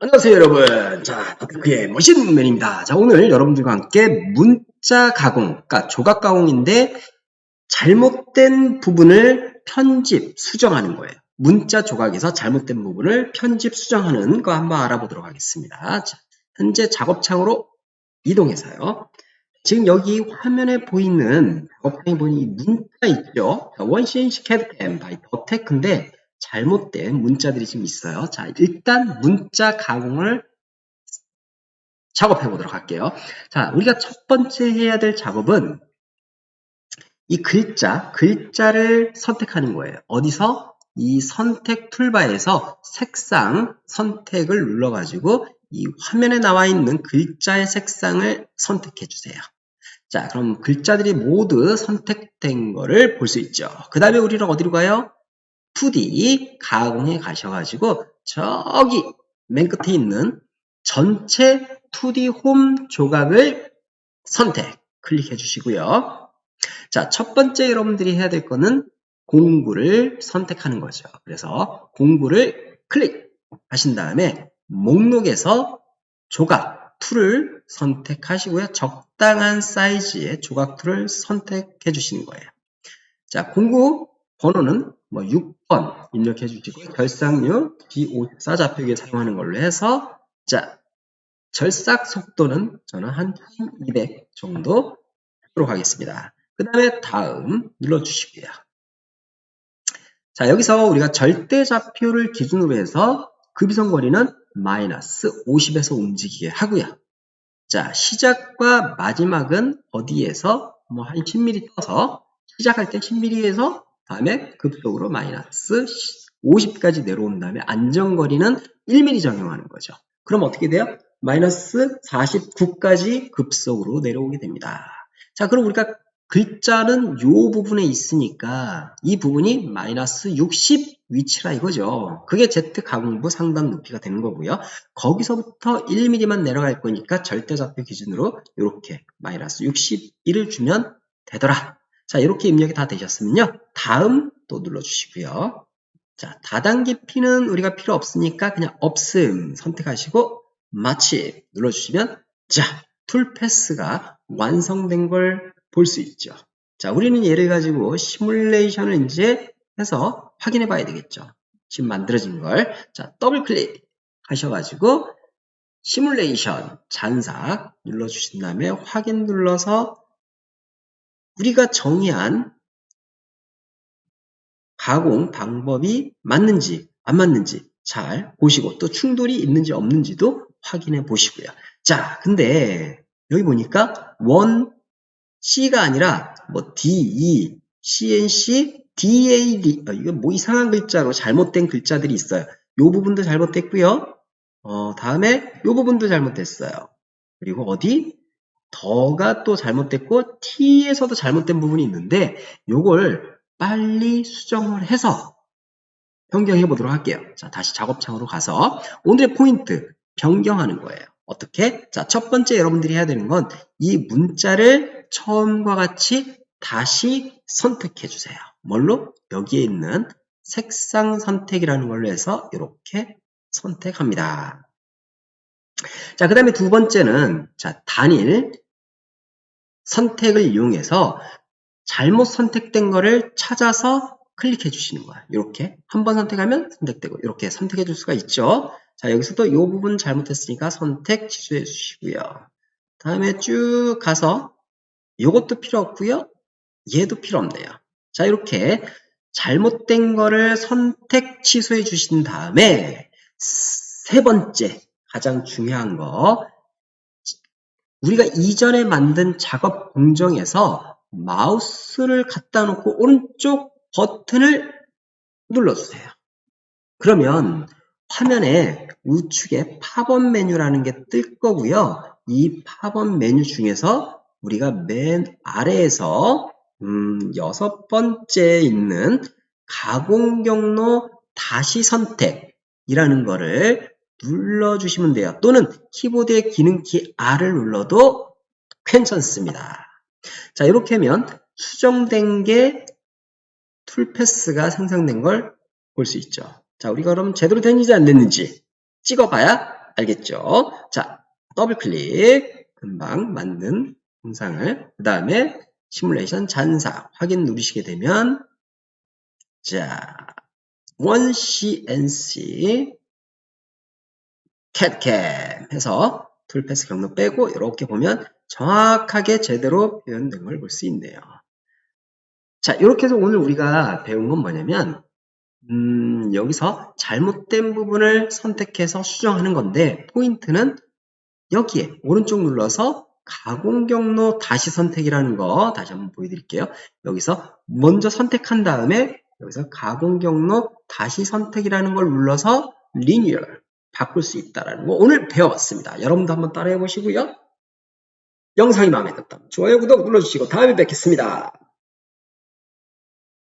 안녕하세요 여러분. 자 그의 문면입니다. 자 오늘 여러분들과 함께 문자 가공 그러니까 조각 가공인데 잘못된 부분을 편집 수정하는 거예요. 문자 조각에서 잘못된 부분을 편집 수정하는 거 한번 알아보도록 하겠습니다. 자, 현재 작업창으로 이동해서요. 지금 여기 화면에 보이는 작업창에 보이는 이 문자 있죠? 원시인식 캐드템 바이 더테크인데 잘못된 문자들이 지금 있어요. 자, 일단 문자 가공을 작업해 보도록 할게요. 자, 우리가 첫 번째 해야 될 작업은 이 글자, 글자를 선택하는 거예요. 어디서? 이 선택 툴바에서 색상 선택을 눌러가지고 이 화면에 나와 있는 글자의 색상을 선택해 주세요. 자, 그럼 글자들이 모두 선택된 거를 볼 수 있죠. 그 다음에 우리는 어디로 가요? 2D 가공에 가셔가지고 저기 맨 끝에 있는 전체 2D 홈 조각을 선택 클릭해 주시고요. 자, 첫 번째 여러분들이 해야 될 거는 공구를 선택하는 거죠. 그래서 공구를 클릭하신 다음에 목록에서 조각 툴을 선택하시고요. 적당한 사이즈의 조각 툴을 선택해 주시는 거예요. 자, 공구 번호는 뭐 6번 입력해 주시고 결상류 B54 좌표기에 사용하는 걸로 해서 자 절삭 속도는 저는 한 1200 정도 하도록 하겠습니다. 그 다음에 다음 눌러주시고요. 자 여기서 우리가 절대 좌표를 기준으로 해서 급이성거리는 마이너스 50에서 움직이게 하고요. 자 시작과 마지막은 어디에서 뭐 한 10mm 떠서 시작할 때 10mm에서 다음에 급속으로 마이너스 50까지 내려온 다음에 안정거리는 1mm 적용하는 거죠. 그럼 어떻게 돼요? 마이너스 49까지 급속으로 내려오게 됩니다. 자, 그럼 우리가 글자는 요 부분에 있으니까 이 부분이 마이너스 60 위치라 이거죠. 그게 Z 가공부 상단 높이가 되는 거고요. 거기서부터 1mm만 내려갈 거니까 절대좌표 기준으로 이렇게 마이너스 61을 주면 되더라. 자, 이렇게 입력이 다 되셨으면요. 다음 또 눌러주시고요. 자, 다단계 P는 우리가 필요 없으니까 그냥 없음 선택하시고 마치 눌러주시면 자, 툴 패스가 완성된 걸 볼 수 있죠. 자, 우리는 예를 가지고 시뮬레이션을 이제 해서 확인해 봐야 되겠죠. 지금 만들어진 걸. 자, 더블 클릭 하셔가지고 시뮬레이션 잔삭 눌러주신 다음에 확인 눌러서 우리가 정의한 가공 방법이 맞는지 안 맞는지 잘 보시고 또 충돌이 있는지 없는지도 확인해 보시고요. 자, 근데 여기 보니까 원 C가 아니라 뭐 D, E, CNC, DAD 어, 이거 뭐 이상한 글자로 잘못된 글자들이 있어요. 요 부분도 잘못됐고요. 어, 다음에 요 부분도 잘못됐어요. 그리고 어디? 더가 또 잘못됐고 t에서도 잘못된 부분이 있는데 요걸 빨리 수정을 해서 변경해 보도록 할게요. 자, 다시 작업창으로 가서 오늘의 포인트 변경하는 거예요. 어떻게? 자, 첫 번째 여러분들이 해야 되는 건 이 문자를 처음과 같이 다시 선택해 주세요. 뭘로? 여기에 있는 색상 선택이라는 걸로 해서 이렇게 선택합니다. 자, 그 다음에 두 번째는, 자, 단일 선택을 이용해서 잘못 선택된 거를 찾아서 클릭해 주시는 거예요. 이렇게. 한 번 선택하면 선택되고, 이렇게 선택해 줄 수가 있죠. 자, 여기서도 이 부분 잘못했으니까 선택 취소해 주시고요. 다음에 쭉 가서, 이것도 필요 없고요. 얘도 필요 없네요. 자, 이렇게 잘못된 거를 선택 취소해 주신 다음에, 세 번째, 가장 중요한 거 우리가 이전에 만든 작업 공정에서 마우스를 갖다 놓고 오른쪽 버튼을 눌러주세요. 그러면 화면에 우측에 팝업 메뉴라는 게 뜰 거고요. 이 팝업 메뉴 중에서 우리가 맨 아래에서 음, 여섯 번째 있는 가공 경로 다시 선택이라는 거를 눌러주시면 돼요. 또는 키보드의 기능키 R을 눌러도 괜찮습니다. 자, 이렇게 하면 수정된 게 툴패스가 생성된 걸 볼 수 있죠. 자, 우리가 그럼 제대로 됐는지 안 됐는지 찍어봐야 알겠죠? 자, 더블 클릭. 금방 만든 영상을. 그 다음에 시뮬레이션 잔사 확인 누르시게 되면 자, 원 CNC 캣캠 해서 툴패스 경로 빼고 이렇게 보면 정확하게 제대로 표현된 걸 볼 수 있네요. 자, 이렇게 해서 오늘 우리가 배운 건 뭐냐면 음, 여기서 잘못된 부분을 선택해서 수정하는 건데 포인트는 여기에 오른쪽 눌러서 가공 경로 다시 선택이라는 거 다시 한번 보여드릴게요. 여기서 먼저 선택한 다음에 여기서 가공 경로 다시 선택이라는 걸 눌러서 리니얼 바꿀 수 있다는 거 오늘 배워봤습니다. 여러분도 한번 따라해 보시고요. 영상이 마음에 들었다면 좋아요, 구독 눌러주시고 다음에 뵙겠습니다.